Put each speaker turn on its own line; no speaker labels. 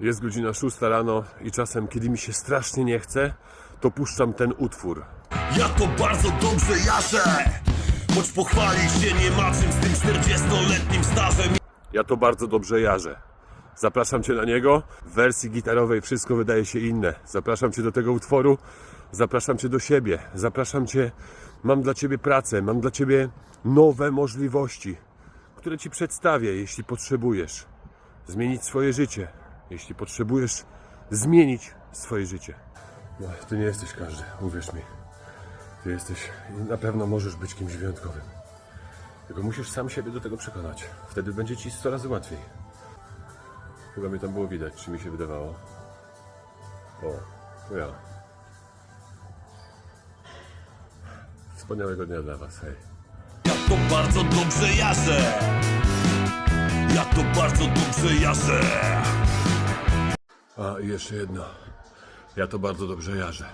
Jest godzina 6 rano i czasem, kiedy mi się strasznie nie chce, to puszczam ten utwór.
Ja to bardzo dobrze jarzę Choć pochwalić się nie ma czym z tym 40-letnim stażem
Ja to bardzo dobrze jarzę. Zapraszam Cię na niego. W wersji gitarowej wszystko wydaje się inne. Zapraszam Cię do tego utworu. Zapraszam Cię do siebie. Zapraszam Cię. Mam dla Ciebie pracę. Mam dla Ciebie nowe możliwości, które Ci przedstawię, jeśli potrzebujesz zmienić swoje życie. Jeśli potrzebujesz zmienić swoje życie. No, Ty nie jesteś każdy, uwierz mi. Ty jesteś i na pewno możesz być kimś wyjątkowym. Tylko musisz sam siebie do tego przekonać. Wtedy będzie ci coraz łatwiej. Chyba mnie tam było widać, czy mi się wydawało. O, to ja. Wspaniałego dnia dla Was, hej.
Ja to bardzo dobrze jarzę Ja to bardzo dobrze jarzę
A i jeszcze jedno. Ja to bardzo dobrze jarzę.